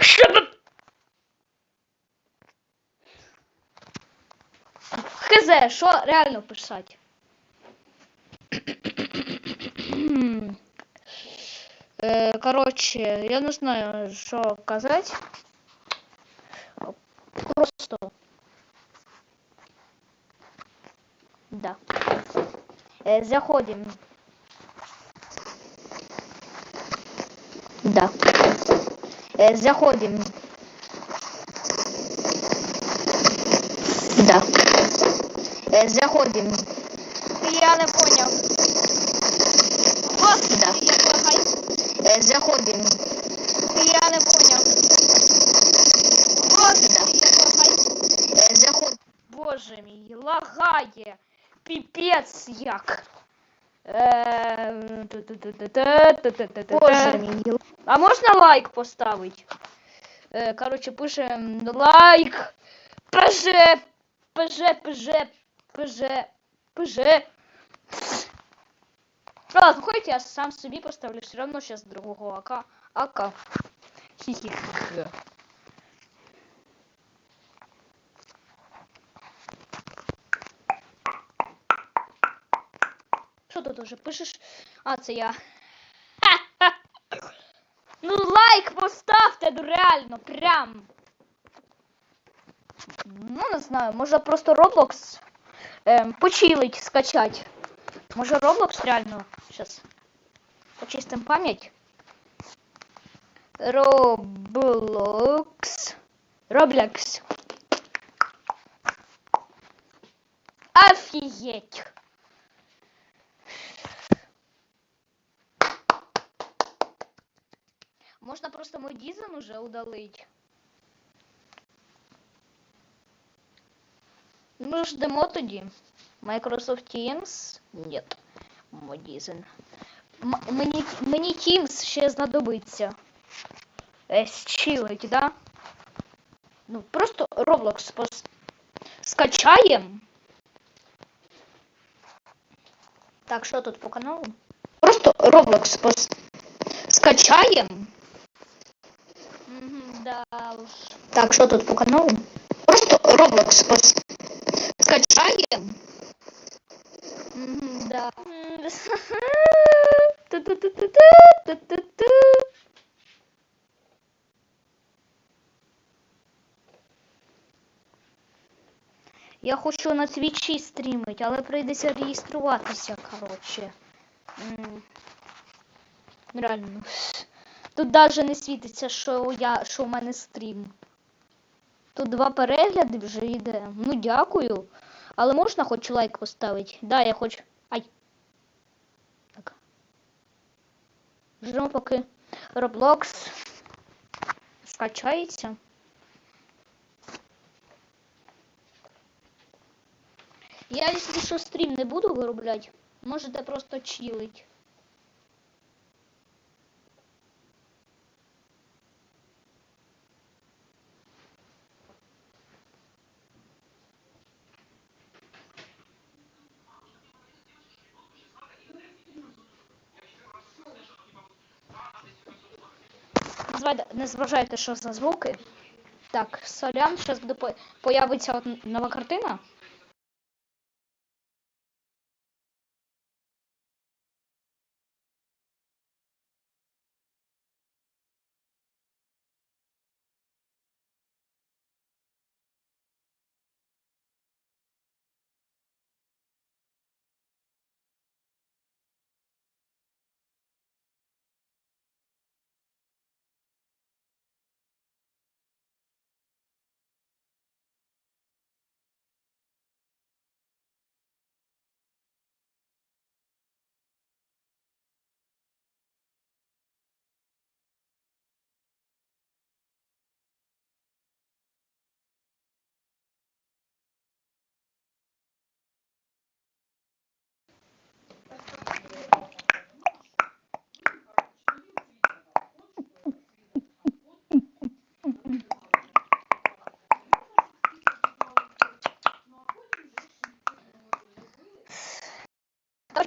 Щоб... Хз, що реально писати? Е, Коротше, я не знаю, що казати. Просто. Да. Заходим. Да. Е, Заходим. Да. Е, Заходим. Я не понял. Господи, да. я благаю. Е, Заходим. Я не понял. Господи, да. я Боже мій, лагає. Піпець як. Боже мій. А можна лайк поставити? Е, коротше, пишем лайк. ПЖ, ПЖ, ПЖ, ПЖ, ПЖ. Ладно, хоть я сам собі поставлю, все равно сейчас другого АК. АК. Хі-хі. Що тут уже пишеш? А, це я. Ну лайк поставте, ну реально, прям. Ну, не знаю, може просто Roblox ем, почилить скачать. Може Roblox реально. Сейчас. Почистим пам'ять. Roblox. Roblox. Офигеть. Можно просто мой дизайн уже удалить. Ну, ждемо тоді. Microsoft Teams? Нет. Мой дизайн. М- мені, Teams ще знадобиться. Е, Щилить, да? Ну, просто Roblox пос... скачаємо. Так, що тут по каналу? Просто Roblox пос... скачаємо. Да уж. Так, що тут по каналу? Просто Roblox скачаємо. Угу, да. Я хочу на твічі стрімити, але прийдеться реєструватися, коротше. Реально. Тут навіть не світиться, що я, що в мене стрім. Тут два перегляди вже йде. Ну дякую. Але можна хоч лайк поставити? Да, я хочу. Ай. Так. Ждемо поки Roblox скачається. Я, якщо що, стрім не буду виробляти, можете просто чилить. Не зважайте, що за звуки. Так, солян, зараз буде появиться нова картина.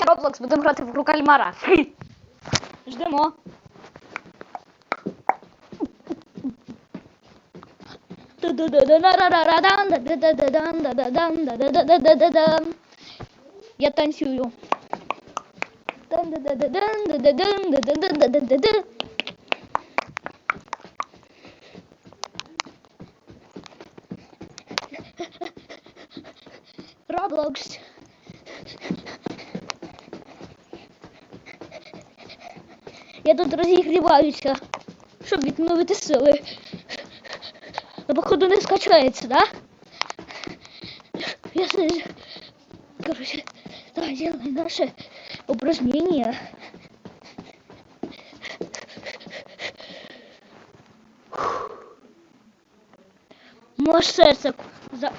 Roblox, будемо грати в гру кальмара. Ждемо. Я танцюю. Roblox. Я тут розігріваюся, щоб відновити сили. Но походу не скачається, да? Я Короче, давай делаем наше упражнение. Можешь сердце за...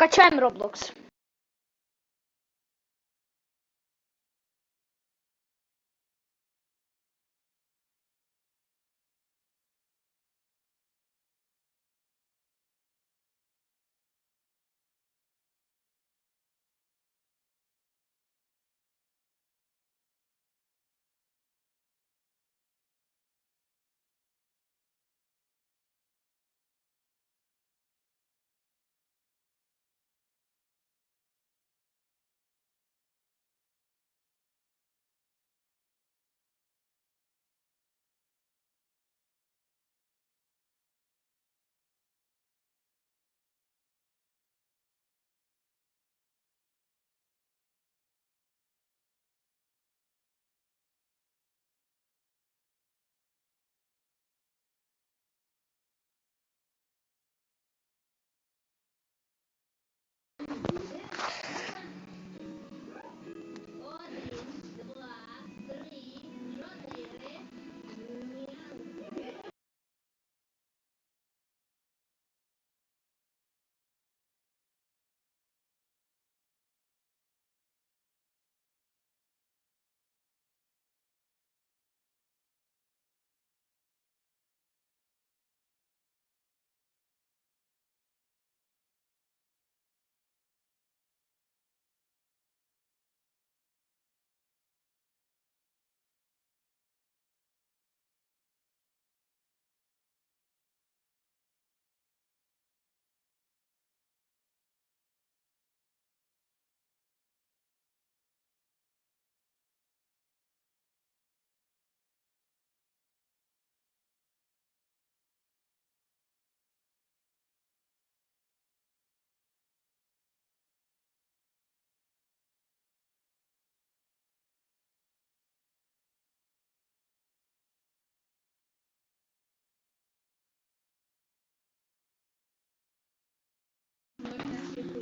Качаем Roblox.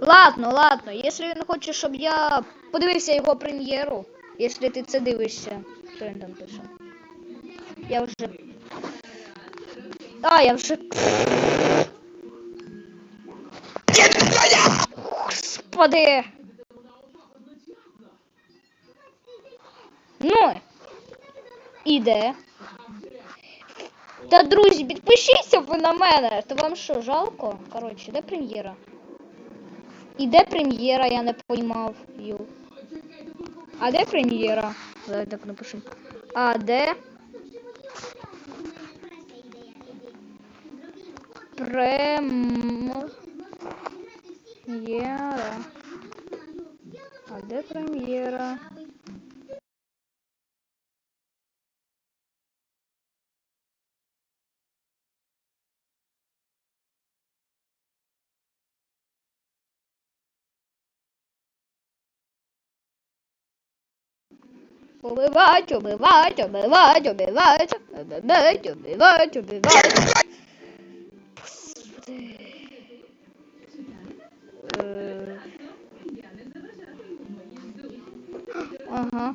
Ладно, ладно. Якщо він хоче, щоб я подивився його прем'єру, якщо ти це дивишся, що він там пише. Я вже. А, я вже. Господи! Ну. Іде. Та друзі, підпишіться ви на мене. То вам що, жалко? Коротше, де прем'єра? І де прем'єра, я не поймав. Ю. А де прем'єра? Давай так напишемо. А де прем'єра? А де прем'єра? Убивать, убивать, убивать, убивать, убивать, убивать, убивать. Е. Ага.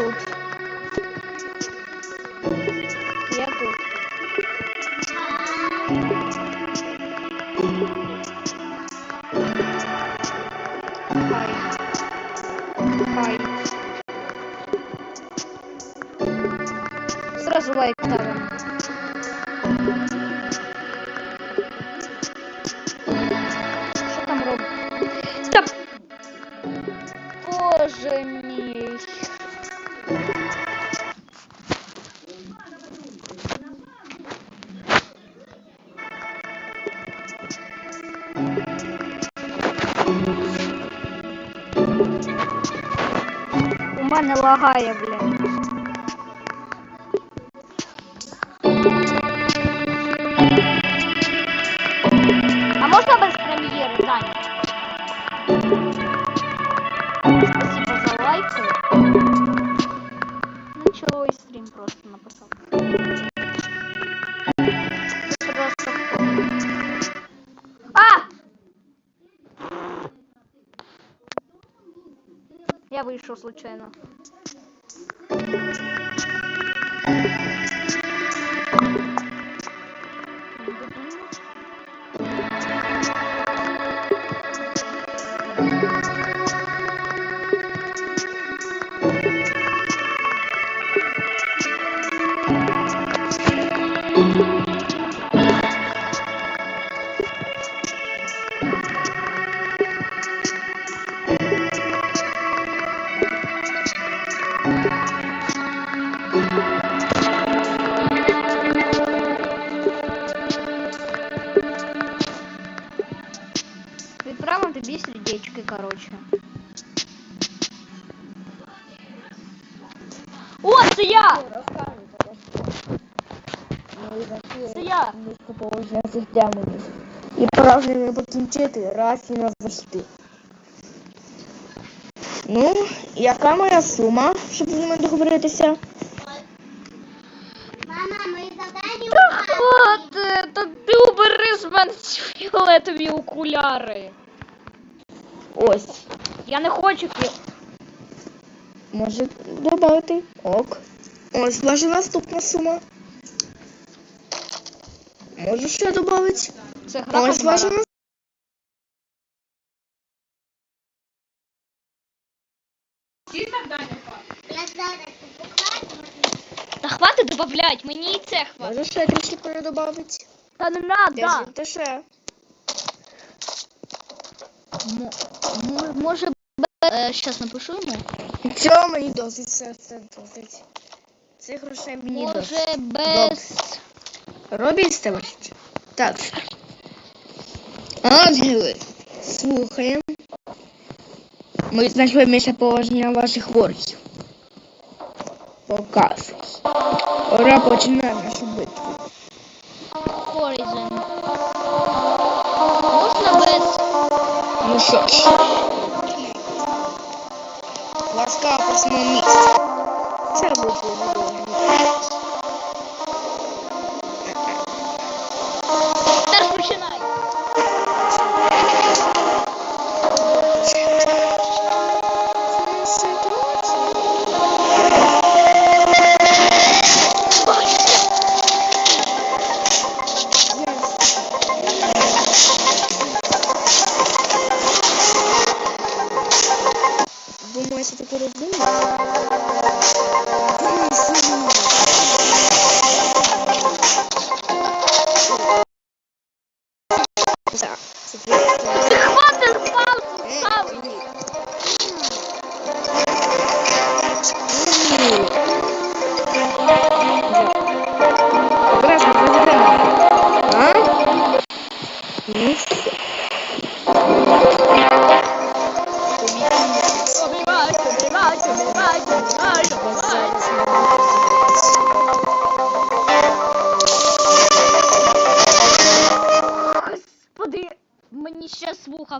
Я Мене лагає, блін. Я вышел случайно. Короче. О, це я! Це я! Низькоположення системами. І пора вже не покінчити раз і назавжди. Ну, яка моя сума, щоб з ними договоритися? Мама, ми завдання Та хвати, та ти убери з мене ці фіолетові окуляри. Ось. Я не хочу. Може додати. Ок. Ось ваша наступна сума. Можу ще додати. Це гра Ось ваша наступна. Та хватить добавлять, мені і це хватить. Можу ще трішки передобавити. Та не надо. Держите ще. Може, е, щас напишу йому. Цього мені досить, все, все досить. Цих грошей мені досить. Може, без... Робіть ставочки. Так. Ангели, слухаємо. Ми знайшли місце положення ваших ворогів. Показуй. Пора починаємо нашу битву. Horizon. Що ж. Ласкаво просимо місце. Це буде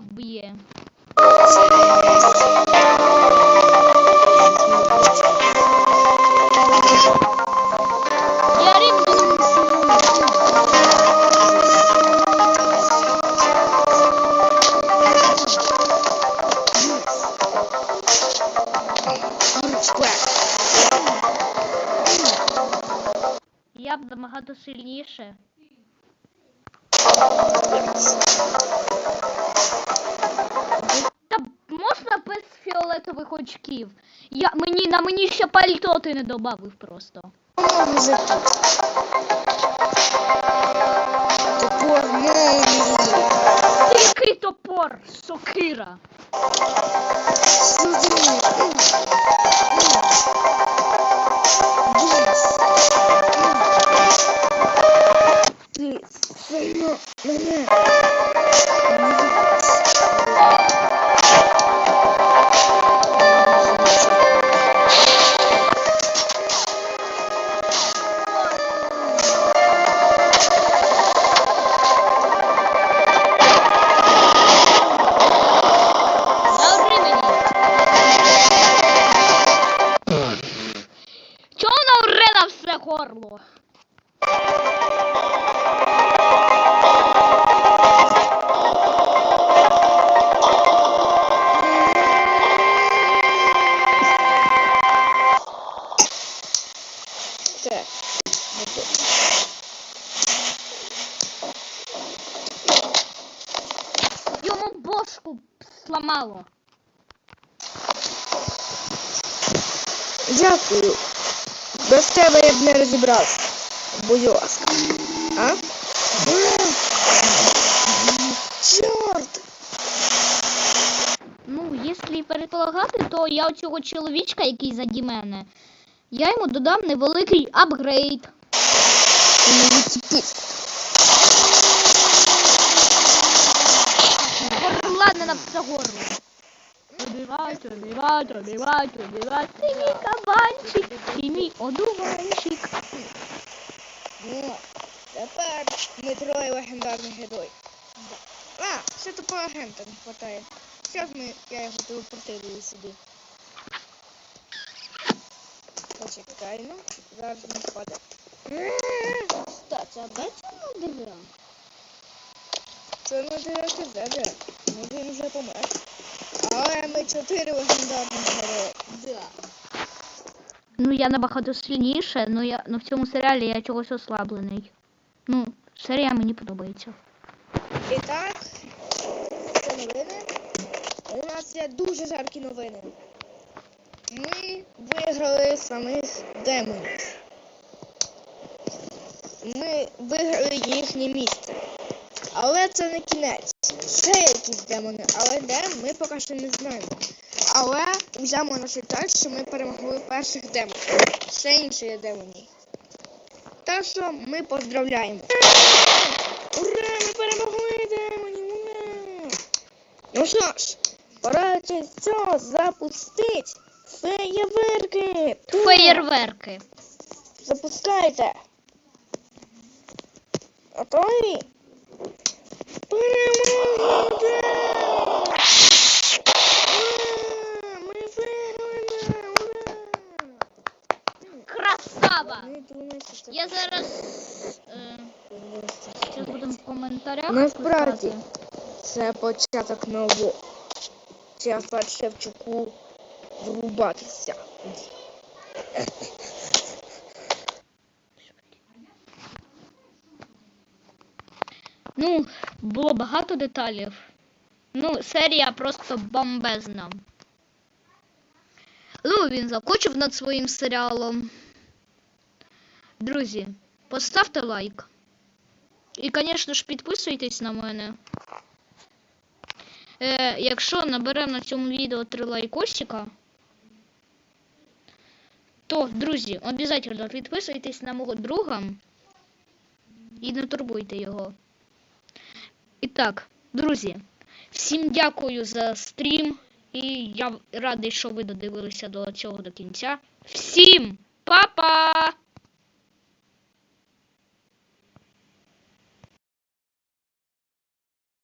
вб'є. Я б набагато сильніше. Та можна без фіолетових очків. Я, мені, на мені ще пальто ти не добавив просто. Топор молнии. Який топор, сокира. Ты сильно меня Йому бошку сламало. Дякую. Без тебе я б не розібрався. Будь ласка. А? Чорт! Ну, якщо переполагати, то я у цього чоловічка, який заді мене, я йому додам невеликий апгрейд. Ладно, все горло. Убивать, убивать, убивать, убивать. Ты мій кабанчик, ти мій одуванчик. Ну, тепер ми троє легендарних героїв. А, ще тупого агента не хватає. Зараз ми, я його телепортирую сюди. Почекай, ну, зараз не впаде. Кстати, а де ця дивля? Це дивити зеде. Ну він вже помер. Але ми чотири легендарних герої. Да. Ну, я набагато сильніше, но я но в цьому серіалі я чогось ослаблений. Ну, серія мені подобається. І так, це новини. У нас є дуже жаркі новини. Ми виграли самих демонів. Ми виграли їхнє місце. Але це не кінець. Ще якісь демони, але де ми поки що не знаємо. Але вже можна вважати, що ми перемогли перших демонів. Ще інші є демони. Так що ми поздравляємо. Ура! Ми перемогли демонів! Ура! Ну що ж, пора через цього запустить феєверки! Феєрверки. Запускайте! Готові? Перемога! Ура! Ми виграли! Ура! Красава! Я зараз. Е, будемо в коментарях. Насправді. Це початок нового. Час Шевчуку врубатися. Ну, було багато деталів. Ну, серія просто бомбезна. Ну, він закончив над своїм серіалом. Друзі, поставте лайк. І, звісно ж, підписуйтесь на мене. Е, якщо наберемо на цьому відео 3 лайкосика, то, друзі, обов'язково підписуйтесь на мого друга і не турбуйте його. І так, друзі, всім дякую за стрім. І я радий, що ви додивилися до цього до кінця. Всім па-па!